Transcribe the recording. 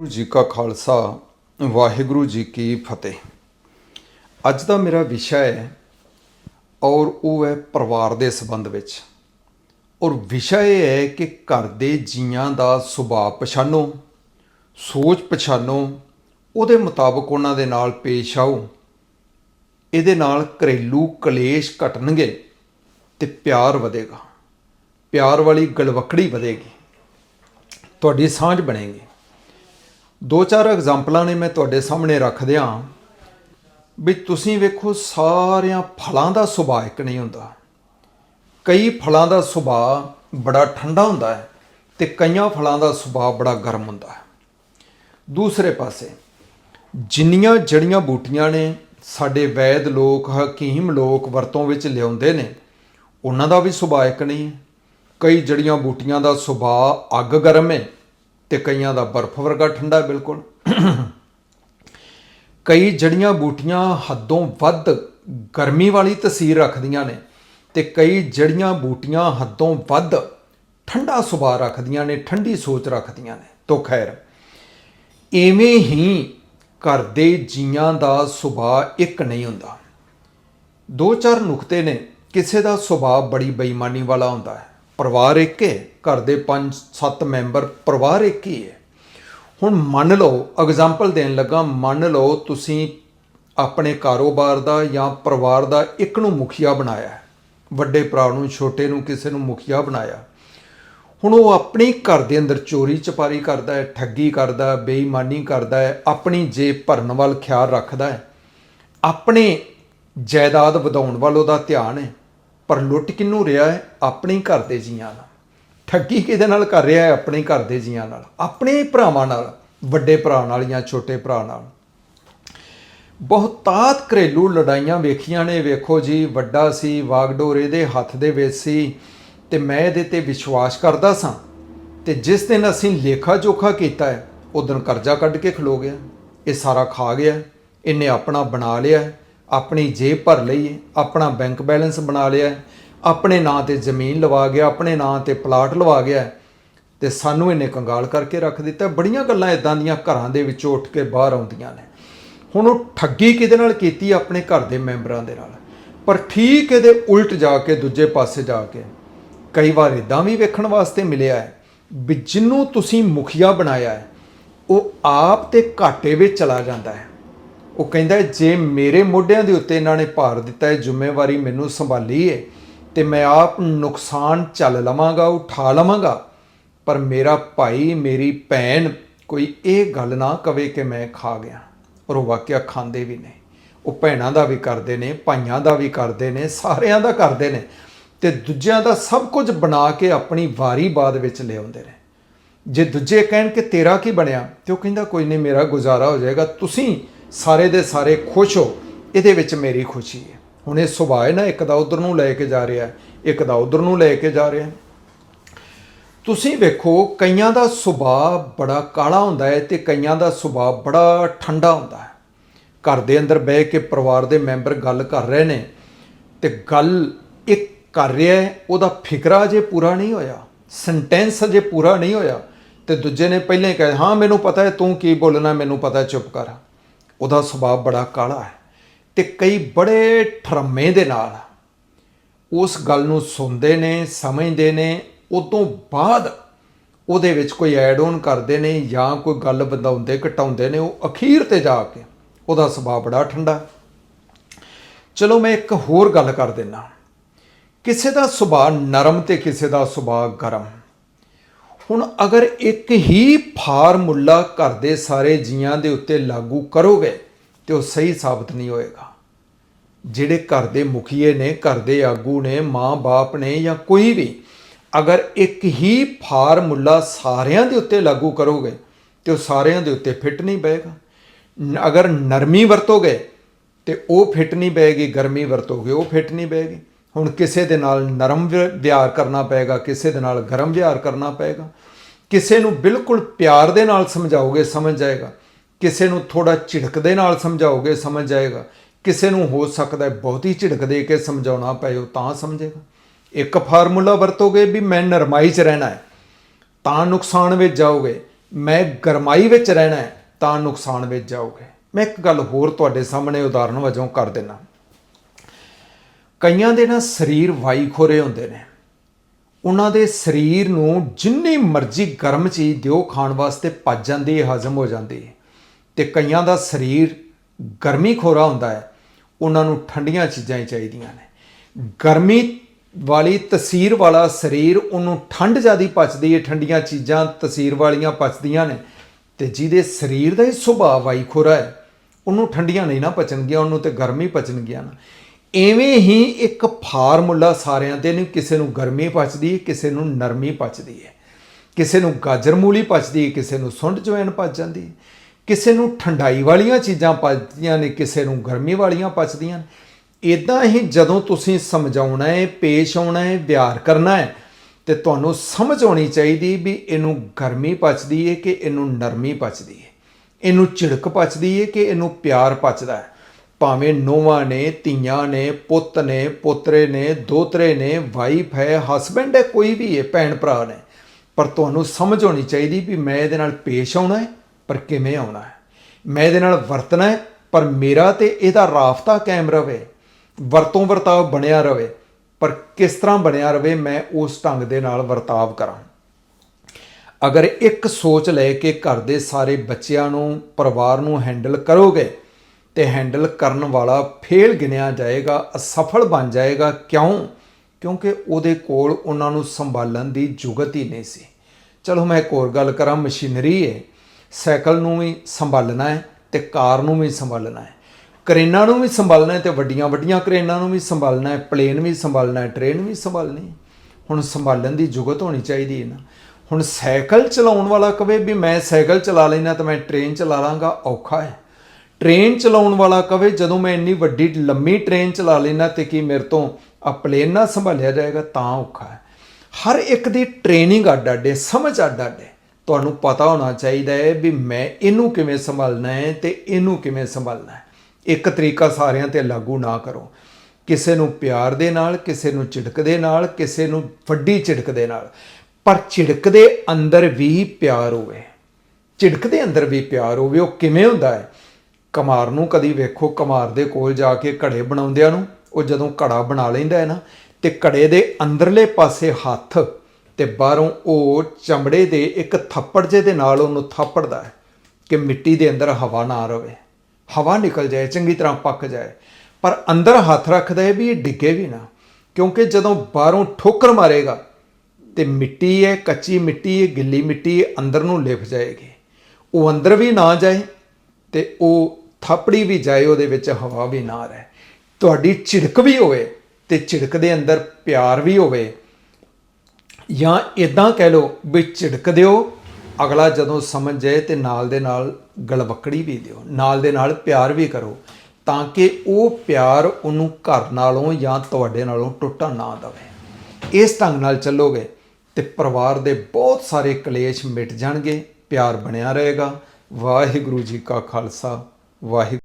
ਵਾਹਿਗੁਰੂ ਜੀ ਕਾ ਖਾਲਸਾ, ਵਾਹਿਗੁਰੂ ਜੀ ਕੀ ਫਤਿਹ। ਅੱਜ ਦਾ ਮੇਰਾ ਵਿਸ਼ਾ ਹੈ ਔਰ ਉਹ ਹੈ ਪਰਿਵਾਰ ਦੇ ਸੰਬੰਧ ਵਿੱਚ। ਔਰ ਵਿਸ਼ਾ ਇਹ ਹੈ ਕਿ ਘਰ ਦੇ ਜੀਆਂ ਦਾ ਸੁਭਾਅ ਪਛਾਣੋ, ਸੋਚ ਪਛਾਣੋ, ਉਹਦੇ ਮੁਤਾਬਕ ਉਹਨਾਂ ਦੇ ਨਾਲ ਪੇਸ਼ ਆਓ। ਇਹਦੇ ਨਾਲ ਘਰੇਲੂ ਕਲੇਸ਼ ਘਟਣਗੇ ਤੇ ਪਿਆਰ ਵਧੇਗਾ। ਪਿਆਰ ਵਾਲੀ ਗਲਵਕੜੀ ਵਧੇਗੀ। ਤੁਹਾਡੀ ਸਾਂਝ ਬਣੇਗੀ। ਦੋ ਚਾਰ ਐਗਜ਼ਾਮਪਲਾਂ ਨੇ ਮੈਂ ਤੁਹਾਡੇ ਸਾਹਮਣੇ ਰੱਖ ਦਿਆਂ ਵੀ ਤੁਸੀਂ ਵੇਖੋ ਸਾਰਿਆਂ ਫਲਾਂ ਦਾ ਸੁਭਾਅ ਇੱਕ ਨਹੀਂ ਹੁੰਦਾ। ਕਈ ਫਲਾਂ ਦਾ ਸੁਭਾਅ ਬੜਾ ਠੰਡਾ ਹੁੰਦਾ ਹੈ ਤੇ ਕਈਆਂ ਫਲਾਂ ਦਾ ਸੁਭਾਅ ਬੜਾ ਗਰਮ ਹੁੰਦਾ ਹੈ। ਦੂਸਰੇ ਪਾਸੇ, ਜਿੰਨੀਆਂ ਜੜੀਆਂ ਬੂਟੀਆਂ ਨੇ ਸਾਡੇ ਵੈਦ ਲੋਕ, ਹਕੀਮ ਲੋਕ ਵਰਤੋਂ ਵਿੱਚ ਲਿਆਉਂਦੇ ਨੇ, ਉਹਨਾਂ ਦਾ ਵੀ ਸੁਭਾਅ ਇੱਕ ਨਹੀਂ। ਕਈ ਜੜੀਆਂ ਬੂਟੀਆਂ ਦਾ ਸੁਭਾਅ ਅੱਗ ਗਰਮ ਹੈ। ਤੇ ਕਈਆਂ ਦਾ ਬਰਫ਼ ਵਰਗਾ ਠੰਡਾ ਬਿਲਕੁਲ। ਕਈ ਜੜੀਆਂ ਬੂਟੀਆਂ ਹੱਦੋਂ ਵੱਧ ਗਰਮੀ ਵਾਲੀ ਤਸੀਰ ਰੱਖਦੀਆਂ ਨੇ ਤੇ ਕਈ ਜੜੀਆਂ ਬੂਟੀਆਂ ਹੱਦੋਂ ਵੱਧ ਠੰਡਾ ਸੁਭਾਅ ਰੱਖਦੀਆਂ ਨੇ, ਠੰਡੀ ਸੋਚ ਰੱਖਦੀਆਂ ਨੇ। ਤੋ ਖੈਰ ਐਵੇਂ ਹੀ ਘਰ ਦੇ ਜੀਆਂ ਦਾ ਸੁਭਾਅ ਇੱਕ ਨਹੀਂ ਹੁੰਦਾ। ਦੋ ਚਾਰ ਨੁਕਤੇ ਨੇ, ਕਿਸੇ ਦਾ ਸੁਭਾਅ ਬੜੀ ਬੇਈਮਾਨੀ ਵਾਲਾ ਹੁੰਦਾ ਹੈ। ਪਰਿਵਾਰ ਇੱਕ ਹੈ, ਘਰ ਦੇ 5-7 ਮੈਂਬਰ, ਪਰਿਵਾਰ ਇੱਕ ਹੀ ਹੈ। ਹੁਣ ਮੰਨ ਲਓ ਐਗਜ਼ਾਮਪਲ ਦੇਣ ਲੱਗਾ, ਮੰਨ ਲਓ ਤੁਸੀਂ ਆਪਣੇ ਕਾਰੋਬਾਰ ਦਾ ਜਾਂ ਪਰਿਵਾਰ ਦਾ ਇੱਕ ਨੂੰ ਮੁਖੀਆ ਬਣਾਇਆ ਵੱਡੇ ਭਰਾ ਨੂੰ, ਛੋਟੇ ਨੂੰ, ਕਿਸੇ ਨੂੰ ਮੁਖੀਆ ਬਣਾਇਆ। ਹੁਣ ਉਹ ਆਪਣੇ ਘਰ ਦੇ ਅੰਦਰ ਚੋਰੀ ਚਪਾਰੀ ਕਰਦਾ ਹੈ, ਠੱਗੀ ਕਰਦਾ ਹੈ, ਬੇਈਮਾਨੀ ਕਰਦਾ ਹੈ, ਆਪਣੀ ਜੇਬ ਭਰਨ ਵੱਲ ਖਿਆਲ ਰੱਖਦਾ ਹੈ। ਆਪਣੇ ਜਾਇਦਾਦ ਵਧਾਉਣ ਵੱਲ ਉਹਦਾ ਧਿਆਨ ਹੈ। ਪਰ ਲੁੱਟ ਕਿਹਨੂੰ ਰਿਹਾ ਹੈ? ਆਪਣੇ ਘਰ ਦੇ ਜੀਆਂ ਨਾਲ। ਠੱਗੀ ਕਿਹਦੇ ਨਾਲ ਕਰ ਰਿਹਾ ਹੈ? ਆਪਣੇ ਘਰ ਦੇ ਜੀਆਂ ਨਾਲ। ਆਪਣੇ ਭਰਾਵਾਂ ਨਾਲ, ਵੱਡੇ ਭਰਾ ਨਾਲ ਜਾਂ ਛੋਟੇ ਭਰਾ ਨਾਲ। ਬਹੁਤਾਤ ਘਰੇਲੂ ਲੜਾਈਆਂ ਵੇਖੀਆਂ ਨੇ। ਵੇਖੋ ਜੀ, ਵੱਡਾ ਸੀ, ਵਾਗਡੋਰ ਇਹਦੇ ਹੱਥ ਦੇ ਵਿੱਚ ਸੀ ਤੇ ਮੈਂ ਇਹਦੇ ਤੇ ਵਿਸ਼ਵਾਸ ਕਰਦਾ ਸਾਂ। ਤੇ ਜਿਸ ਦਿਨ ਅਸੀਂ ਲੇਖਾ ਜੋਖਾ ਕੀਤਾ ਹੈ ਉਦੋਂ ਕਰਜ਼ਾ ਕੱਢ ਕੇ ਖਲੋ ਗਿਆ। ਇਹ ਸਾਰਾ ਖਾ ਗਿਆ। ਇਹਨੇ ਆਪਣਾ ਬਣਾ ਲਿਆ। ਆਪਣੀ ਜੇਬ ਭਰ ਲਈ ਹੈ, ਆਪਣਾ ਬੈਂਕ ਬੈਲੈਂਸ ਬਣਾ ਲਿਆ ਆਪਣੇ ਨਾਂ ਤੇ ਜ਼ਮੀਨ ਲਵਾ ਗਿਆ ਆਪਣੇ ਨਾਂ ਤੇ ਪਲਾਟ ਲਵਾ ਗਿਆ ਹੈ, ਤੇ ਸਾਨੂੰ ਇਹਨੇ ਕੰਗਾਲ ਕਰਕੇ ਰੱਖ ਦਿੱਤਾ। ਬੜੀਆਂ ਗੱਲਾਂ ਇਦਾਂ ਦੀਆਂ ਘਰਾਂ ਦੇ ਵਿੱਚੋਂ ਉੱਠ ਕੇ ਬਾਹਰ ਆਉਂਦੀਆਂ ਨੇ। ਹੁਣ ਉਹ ਠੱਗੀ ਕਿਹਦੇ ਨਾਲ ਕੀਤੀ ਆਪਣੇ ਘਰ ਦੇ ਮੈਂਬਰਾਂ ਦੇ ਨਾਲ। ਪਰ ਠੀਕ ਇਹਦੇ ਉਲਟ ਜਾ ਕੇ ਦੂਜੇ ਪਾਸੇ ਜਾ ਕੇ ਕਈ ਵਾਰ ਇਦਾਂ ਵੀ ਵੇਖਣ ਵਾਸਤੇ ਮਿਲਿਆ ਹੈ ਵੀ ਜਿਹਨੂੰ ਤੁਸੀਂ ਮੁਖੀਆ ਬਣਾਇਆ ਹੈ ਉਹ ਆਪ ਤੇ ਘਾਟੇ ਵਿੱਚ ਚਲਾ ਜਾਂਦਾ ਹੈ। ਉਹ ਕਹਿੰਦਾ ਜੇ ਮੇਰੇ ਮੋਢਿਆਂ ਦੇ ਉੱਤੇ ਇਹਨਾਂ ਨੇ ਭਾਰ ਦਿੱਤਾ ਹੈ, ਜ਼ਿੰਮੇਵਾਰੀ ਮੈਨੂੰ ਸੰਭਾਲੀ ਹੈ ਤੇ ਮੈਂ ਆਪ ਨੁਕਸਾਨ ਚੱਲ ਲਵਾਂਗਾ, ਉਠਾ ਲਵਾਂਗਾ। ਪਰ ਮੇਰਾ ਭਾਈ, ਮੇਰੀ ਭੈਣ ਕੋਈ ਇਹ ਗੱਲ ਨਾ ਕਵੇ ਕਿ ਮੈਂ ਖਾ ਗਿਆ। ਔਰ ਉਹ ਵਾਕਿਆ ਖਾਂਦੇ ਵੀ ਨੇ। ਉਹ ਭੈਣਾਂ ਦਾ ਵੀ ਕਰਦੇ ਨੇ, ਭਾਈਆਂ ਦਾ ਵੀ ਕਰਦੇ ਨੇ, ਸਾਰਿਆਂ ਦਾ ਕਰਦੇ ਨੇ ਤੇ ਦੂਜਿਆਂ ਦਾ ਸਭ ਕੁਝ ਬਣਾ ਕੇ ਆਪਣੀ ਵਾਰੀ ਬਾਦ ਵਿੱਚ ਲਿਆਉਂਦੇ ਨੇ। ਜੇ ਦੂਜੇ ਕਹਿਣ ਕਿ ਤੇਰਾ ਕੀ ਬਣਿਆ, ਤੇ ਉਹ ਕਹਿੰਦਾ, ਕੋਈ ਨਹੀਂ, ਮੇਰਾ ਗੁਜ਼ਾਰਾ ਹੋ ਜਾਏਗਾ। ਤੁਸੀਂ ਸਾਰੇ ਦੇ ਸਾਰੇ ਖੁਸ਼ ਹੋ, ਇਹਦੇ ਵਿੱਚ ਮੇਰੀ ਖੁਸ਼ੀ ਹੈ। ਹੁਣ ਇਹ ਸੁਭਾਅ ਹੈ ਨਾ, ਇੱਕ ਦਾ ਉਧਰ ਨੂੰ ਲੈ ਕੇ ਜਾ ਰਿਹਾ ਇੱਕ ਦਾ ਉਧਰ ਨੂੰ ਲੈ ਕੇ ਜਾ ਰਿਹਾ ਤੁਸੀਂ ਵੇਖੋ, ਕਈਆਂ ਦਾ ਸੁਭਾਅ ਬੜਾ ਕਾਲਾ ਹੁੰਦਾ ਹੈ ਤੇ ਕਈਆਂ ਦਾ ਸੁਭਾਅ ਬੜਾ ਠੰਡਾ ਹੁੰਦਾ ਹੈ। ਘਰ ਦੇ ਅੰਦਰ ਬਹਿ ਕੇ ਪਰਿਵਾਰ ਦੇ ਮੈਂਬਰ ਗੱਲ ਕਰ ਰਹੇ ਨੇ ਤੇ ਗੱਲ ਇੱਕ ਕਰ ਰਿਹਾ ਉਹਦਾ ਫਿਕਰਾ ਜੇ ਪੂਰਾ ਨਹੀਂ ਹੋਇਆ, ਸੈਂਟੈਂਸ ਅਜੇ ਪੂਰਾ ਨਹੀਂ ਹੋਇਆ ਤੇ ਦੂਜੇ ਨੇ ਪਹਿਲਾਂ ਹੀ ਕਹੇ, ਹਾਂ, ਮੈਨੂੰ ਪਤਾ ਹੈ, ਤੂੰ ਕੀ ਬੋਲਣਾ, ਮੈਨੂੰ ਪਤਾ ਚੁੱਪ ਕਰ। ਉਹਦਾ ਸੁਭਾਅ ਬੜਾ ਕਾਲਾ ਹੈ ਤੇ ਕਈ ਬੜੇ ਠਰਮੇ ਦੇ ਨਾਲ ਉਸ ਗੱਲ ਨੂੰ ਸੁਣਦੇ ਨੇ, ਸਮਝਦੇ ਨੇ, ਉਦੋਂ ਬਾਅਦ ਉਹਦੇ ਵਿੱਚ ਕੋਈ ਐਡ ਆਨ ਕਰਦੇ ਨੇ ਜਾਂ ਕੋਈ ਗੱਲ ਵਧਾਉਂਦੇ, ਘਟਾਉਂਦੇ ਨੇ, ਉਹ ਅਖੀਰ ਤੇ ਜਾ ਕੇ ਉਹਦਾ ਸੁਭਾਅ ਬੜਾ ਠੰਡਾ ਚਲੋ ਮੈਂ ਇੱਕ ਹੋਰ ਗੱਲ ਕਰ ਦਿੰਨਾ ਕਿਸੇ ਦਾ ਸੁਭਾਅ ਨਰਮ ਤੇ ਕਿਸੇ ਦਾ ਸੁਭਾਅ ਗਰਮ। ਹੁਣ ਅਗਰ ਇੱਕ ਹੀ ਫਾਰਮੂਲਾ ਘਰ ਦੇ ਸਾਰੇ ਜੀਆਂ ਦੇ ਉੱਤੇ ਲਾਗੂ ਕਰੋਗੇ ਤੇ ਉਹ ਸਹੀ ਸਾਬਤ ਨਹੀਂ ਹੋਏਗਾ। ਜਿਹੜੇ ਘਰ ਦੇ ਮੁਖੀਏ ਨੇ, ਘਰ ਦੇ ਆਗੂ ਨੇ ਮਾਂ-ਬਾਪ ਨੇ ਜਾਂ ਕੋਈ ਵੀ, ਅਗਰ ਇੱਕ ਹੀ ਫਾਰਮੂਲਾ ਸਾਰਿਆਂ ਦੇ ਉੱਤੇ ਲਾਗੂ ਕਰੋਗੇ ਤੇ ਉਹ ਸਾਰਿਆਂ ਦੇ ਉੱਤੇ ਫਿੱਟ ਨਹੀਂ ਬਏਗਾ ਅਗਰ ਨਰਮੀ ਵਰਤੋਗੇ ਤੇ ਉਹ ਫਿੱਟ ਨਹੀਂ ਬਏਗੀ ਗਰਮੀ ਵਰਤੋਗੇ, ਉਹ ਫਿੱਟ ਨਹੀਂ ਬਏਗੀ ਹੁਣ ਕਿਸੇ ਦੇ ਨਾਲ ਨਰਮ ਵਿ- ਵਿਹਾਰ ਕਰਨਾ ਪਏਗਾ, ਕਿਸੇ ਦੇ ਨਾਲ ਗਰਮ ਵਿਹਾਰ ਕਰਨਾ ਪਏਗਾ। ਕਿਸੇ ਨੂੰ ਬਿਲਕੁਲ ਪਿਆਰ ਦੇ ਨਾਲ ਸਮਝਾਓਗੇ ਸਮਝ ਜਾਏਗਾ। ਕਿਸੇ ਨੂੰ ਥੋੜਾ ਝਿੜਕ ਦੇ ਨਾਲ ਸਮਝਾਓਗੇ ਸਮਝ ਜਾਏਗਾ। ਕਿਸੇ ਨੂੰ ਹੋ ਸਕਦਾ ਹੈ ਬਹੁਤੀ ਝਿੜਕ ਦੇ ਕੇ ਸਮਝਾਉਣਾ ਪਏ ਉਹ ਤਾਂ ਸਮਝੇਗਾ। ਇੱਕ ਫਾਰਮੂਲਾ ਵਰਤੋਗੇ ਵੀ ਮੈਂ ਨਰਮਾਈ 'ਚ ਰਹਿਣਾ ਹੈ ਤਾਂ ਨੁਕਸਾਨ ਵਿੱਚ ਜਾਓਗੇ। ਮੈਂ ਗਰਮਾਈ ਵਿੱਚ ਰਹਿਣਾ ਹੈ, ਤਾਂ ਨੁਕਸਾਨ ਵਿੱਚ ਜਾਓਗੇ। ਮੈਂ ਇੱਕ ਗੱਲ ਹੋਰ ਤੁਹਾਡੇ ਸਾਹਮਣੇ ਉਦਾਹਰਨ ਵਜੋਂ ਕਰ ਦਿੰਦਾ। ਕਈਆਂ ਦੇ ਨਾ ਸਰੀਰ ਵਾਈ ਖੋਰੇ ਹੁੰਦੇ ਨੇ। ਉਹਨਾਂ ਦੇ ਸਰੀਰ ਨੂੰ ਜਿੰਨੀ ਮਰਜ਼ੀ ਗਰਮ ਚੀਜ਼ ਦਿਓ, ਖਾਣ ਵਾਸਤੇ ਪਚ ਜਾਂਦੀ ਹੈ ਹਜ਼ਮ ਹੋ ਜਾਂਦੀ। ਹੈ ਤੇ ਕਈਆਂ ਦਾ ਸਰੀਰ ਗਰਮੀ ਖੋਰਾ ਹੁੰਦਾ ਹੈ। ਉਹਨਾਂ ਨੂੰ ਠੰਡੀਆਂ ਚੀਜ਼ਾਂ ਹੀ ਚਾਹੀਦੀਆਂ ਨੇ। ਗਰਮੀ ਵਾਲੀ ਤਸੀਰ ਵਾਲਾ ਸਰੀਰ ਉਹਨੂੰ ਠੰਡ ਜ਼ਿਆਦੀ ਪਚਦੀ ਹੈ। ਠੰਡੀਆਂ ਚੀਜ਼ਾਂ ਤਸੀਰ ਵਾਲੀਆਂ ਪਚਦੀਆਂ ਨੇ। ਤੇ ਜਿਹਦੇ ਸਰੀਰ ਦਾ ਹੀ ਸੁਭਾਅ ਵਾਈ ਖੋਰਾ ਹੈ, ਉਹਨੂੰ ਠੰਡੀਆਂ ਨਹੀਂ ਨਾ ਪਚਣਗੀਆਂ, ਉਹਨੂੰ ਤੇ ਗਰਮੀ ਪਚਣਗੀਆਂ ਨਾ। ਐਵੇਂ ਹੀ ਇੱਕ ਫਾਰਮੂਲਾ ਸਾਰਿਆਂ ਦੇ ਨੇ, ਕਿਸੇ ਨੂੰ ਗਰਮੀ ਪਚਦੀ ਹੈ, ਕਿਸੇ ਨੂੰ ਨਰਮੀ ਪਚਦੀ ਹੈ। ਕਿਸੇ ਨੂੰ ਗਾਜਰ ਮੂਲੀ ਪਚਦੀ ਹੈ, ਕਿਸੇ ਨੂੰ ਸੁੰਡ ਜਵੈਣ ਪਚ ਜਾਂਦੀ ਹੈ। ਕਿਸੇ ਨੂੰ ਠੰਡਾਈ ਵਾਲੀਆਂ ਚੀਜ਼ਾਂ ਪਚਦੀਆਂ ਨੇ, ਕਿਸੇ ਨੂੰ ਗਰਮੀ ਵਾਲੀਆਂ ਪਚਦੀਆਂ ਨੇ। ਇਦਾਂ ਹੀ ਜਦੋਂ ਤੁਸੀਂ ਸਮਝਾਉਣਾ ਹੈ, ਪੇਸ਼ ਆਉਣਾ ਹੈ, ਵਿਆਰ ਕਰਨਾ ਹੈ, ਤੇ ਤੁਹਾਨੂੰ ਸਮਝ ਆਉਣੀ ਚਾਹੀਦੀ ਵੀ ਇਹਨੂੰ ਗਰਮੀ ਪਚਦੀ ਹੈ ਕਿ ਇਹਨੂੰ ਨਰਮੀ ਪਚਦੀ ਹੈ। ਇਹਨੂੰ ਝਿੜਕ ਪਚਦੀ ਹੈ ਕਿ ਇਹਨੂੰ ਪਿਆਰ ਪਚਦਾ ਹੈ। ਭਾਵੇਂ ਨੋਵਾਂ ਨੇ, ਧੀਆਂ ਨੇ, ਪੁੱਤ ਨੇ, ਪੋਤਰੇ ਨੇ, ਦੋਤਰੇ ਨੇ ਵਾਈਫ ਹੈ ਹਸਬੈਂਡ ਹੈ, ਕੋਈ ਵੀ ਹੈ, ਭੈਣ ਭਰਾ ਨੇ। ਪਰ ਤੁਹਾਨੂੰ ਸਮਝ ਆਉਣੀ ਚਾਹੀਦੀ ਵੀ ਮੈਂ ਇਹਦੇ ਨਾਲ ਪੇਸ਼ ਆਉਣਾ ਹੈ, ਪਰ ਕਿਵੇਂ ਆਉਣਾ ਹੈ? ਮੈਂ ਇਹਦੇ ਨਾਲ ਵਰਤਣਾ ਹੈ, ਪਰ ਮੇਰਾ ਤੇ ਇਹਦਾ ਰਾਫਤਾ ਕਾਇਮ ਰਵੇ। ਵਰਤੋਂ ਵਰਤਾਵ ਬਣਿਆ ਰਵੇ, ਪਰ ਕਿਸ ਤਰ੍ਹਾਂ ਬਣਿਆ ਰਵੇ, ਮੈਂ ਉਸ ਢੰਗ ਦੇ ਨਾਲ ਵਰਤਾਵ ਕਰਾਂ। ਅਗਰ ਇੱਕ ਸੋਚ ਲੈ ਕੇ ਘਰ ਦੇ ਸਾਰੇ ਬੱਚਿਆਂ ਨੂੰ, ਪਰਿਵਾਰ ਨੂੰ ਹੈਂਡਲ ਕਰੋਗੇ ਤੇ ਹੈਂਡਲ ਕਰਨ ਵਾਲਾ ਫੇਲ ਗਿਣਿਆ ਜਾਏਗਾ, ਅਸਫਲ ਬਣ ਜਾਏਗਾ। ਕਿਉਂ? ਕਿਉਂਕਿ ਉਹਦੇ ਕੋਲ ਉਹਨਾਂ ਨੂੰ ਸੰਭਾਲਣ ਦੀ ਜੁਗਤ ਹੀ ਨਹੀਂ ਸੀ। ਚਲੋ ਮੈਂ ਇੱਕ ਹੋਰ ਗੱਲ ਕਰਾਂ, ਮਸ਼ੀਨਰੀ ਹੈ ਸਾਈਕਲ ਨੂੰ ਵੀ ਸੰਭਾਲਣਾ ਹੈ ਤੇ ਕਾਰ ਨੂੰ ਵੀ ਸੰਭਾਲਣਾ ਹੈ ਕਰੇਨਾਂ ਨੂੰ ਵੀ ਸੰਭਾਲਣਾ ਹੈ ਤੇ ਵੱਡੀਆਂ ਵੱਡੀਆਂ ਕਰੇਨਾਂ ਨੂੰ ਵੀ ਸੰਭਾਲਣਾ ਹੈ ਪਲੇਨ ਵੀ ਸੰਭਾਲਣਾ ਹੈ ਟ੍ਰੇਨ ਵੀ ਸੰਭਾਲਣੀ ਹੈ। ਹੁਣ ਸੰਭਾਲਣ ਦੀ ਜੁਗਤ ਹੋਣੀ ਚਾਹੀਦੀ ਹੈ ਨਾ। ਹੁਣ ਸਾਈਕਲ ਚਲਾਉਣ ਵਾਲਾ ਕਵੇ ਵੀ ਮੈਂ ਸਾਈਕਲ ਚਲਾ ਲੈਣਾ ਤਾਂ ਮੈਂ ਟ੍ਰੇਨ ਚਲਾ ਲਾਂਗਾ, ਔਖਾ ਹੈ ਟ੍ਰੇਨ ਚਲਾਉਣ ਵਾਲਾ ਕਵੇ, ਜਦੋਂ ਮੈਂ ਇੰਨੀ ਵੱਡੀ, ਲੰਮੀ ਟ੍ਰੇਨ ਚਲਾ ਲੈਣਾ ਤੇ ਕੀ ਮੇਰੇ ਤੋਂ ਆ ਪਲੇਨ ਨਾ ਸੰਭਾਲਿਆ ਜਾਏਗਾ, ਤਾਂ ਔਖਾ ਹੈ। ਹਰ ਇੱਕ ਦੀ ਟ੍ਰੇਨਿੰਗ ਅੱਡ ਅੱਡ ਹੈ, ਸਮਝ ਅੱਡ ਅੱਡ ਹੈ। ਤੁਹਾਨੂੰ ਪਤਾ ਹੋਣਾ ਚਾਹੀਦਾ ਹੈ ਵੀ ਮੈਂ ਇਹਨੂੰ ਕਿਵੇਂ ਸੰਭਾਲਣਾ ਹੈ ਤੇ ਇਹਨੂੰ ਕਿਵੇਂ ਸੰਭਾਲਣਾ ਹੈ। ਇੱਕ ਤਰੀਕਾ ਸਾਰਿਆਂ ਤੇ ਲਾਗੂ ਨਾ ਕਰੋ। ਕਿਸੇ ਨੂੰ ਪਿਆਰ ਦੇ ਨਾਲ, ਕਿਸੇ ਨੂੰ ਝਿੜਕ ਦੇ ਨਾਲ, ਕਿਸੇ ਨੂੰ ਵੱਡੀ ਝਿੜਕ ਦੇ ਨਾਲ। ਪਰ ਝਿੜਕ ਦੇ ਅੰਦਰ ਵੀ ਪਿਆਰ ਹੋਵੇ। ਝਿੜਕ ਦੇ ਅੰਦਰ ਵੀ ਪਿਆਰ ਹੋਵੇ, ਉਹ ਕਿਵੇਂ ਹੁੰਦਾ ਹੈ? ਕਮਾਰ ਨੂੰ ਕਦੀ ਵੇਖੋ ਕਮਾਰ ਦੇ ਕੋਲ ਜਾ ਕੇ ਘੜੇ ਬਣਾਉਂਦਿਆਂ ਨੂੰ, ਉਹ ਜਦੋਂ ਘੜਾ ਬਣਾ ਲੈਂਦਾ ਹੈ ਨਾ, ਤੇ ਘੜੇ ਦੇ ਅੰਦਰਲੇ ਪਾਸੇ ਹੱਥ ਤੇ ਬਾਹਰੋਂ ਉਹ ਚਮੜੇ ਦੇ ਇੱਕ ਥੱਪੜ ਜੇ ਦੇ ਨਾਲ ਉਹਨੂੰ ਥਾਪੜਦਾ ਹੈ ਕਿ ਮਿੱਟੀ ਦੇ ਅੰਦਰ ਹਵਾ ਨਾ ਰਵੇ। ਹਵਾ ਨਿਕਲ ਜਾਏ, ਚੰਗੀ ਤਰ੍ਹਾਂ ਪੱਕ ਜਾਏ। ਪਰ ਅੰਦਰ ਹੱਥ ਰੱਖਦਾ ਹੈ ਵੀ ਇਹ ਡਿੱਗੇ ਵੀ ਨਾ, ਕਿਉਂਕਿ ਜਦੋਂ ਬਾਹਰੋਂ ਠੋਕਰ ਮਾਰੇਗਾ ਤੇ ਮਿੱਟੀ ਹੈ, ਕੱਚੀ ਮਿੱਟੀ ਹੈ, ਗਿੱਲੀ ਮਿੱਟੀ ਹੈ, ਅੰਦਰ ਨੂੰ ਲਿਫ ਜਾਏਗੀ। ਉਹ ਅੰਦਰ ਵੀ ਨਾ ਜਾਏ ਤੇ ਉਹ ਥਾਪੜੀ ਵੀ ਜਾਏ, ਉਹਦੇ ਵਿੱਚ ਹਵਾ ਵੀ ਨਾ ਰਹੇ। ਤੁਹਾਡੀ ਝਿੜਕ ਵੀ ਹੋਵੇ ਤੇ ਝਿੜਕ ਦੇ ਅੰਦਰ ਪਿਆਰ ਵੀ ਹੋਵੇ। ਜਾਂ ਇਦਾਂ ਕਹਿ ਲਓ ਵੀ ਝਿੜਕ ਦਿਓ, ਅਗਲਾ ਜਦੋਂ ਸਮਝ ਜਾਏ ਤੇ ਨਾਲ ਦੇ ਨਾਲ ਗਲਵੱਕੜੀ ਵੀ ਦਿਓ, ਨਾਲ ਦੇ ਨਾਲ ਪਿਆਰ ਵੀ ਕਰੋ, ਤਾਂ ਕਿ ਉਹ ਪਿਆਰ ਉਹਨੂੰ ਘਰ ਨਾਲੋਂ ਜਾਂ ਤੁਹਾਡੇ ਨਾਲੋਂ ਟੁੱਟਣ ਨਾ ਦਵੇ। ਇਸ ਢੰਗ ਨਾਲ ਚੱਲੋਗੇ ਤੇ ਪਰਿਵਾਰ ਦੇ ਬਹੁਤ ਸਾਰੇ ਕਲੇਸ਼ ਮਿਟ ਜਾਣਗੇ, ਪਿਆਰ ਬਣਿਆ ਰਹੇਗਾ। ਵਾਹਿਗੁਰੂ ਜੀ ਕਾ ਖਾਲਸਾ। ਵਾਹਿਗੁਰੂ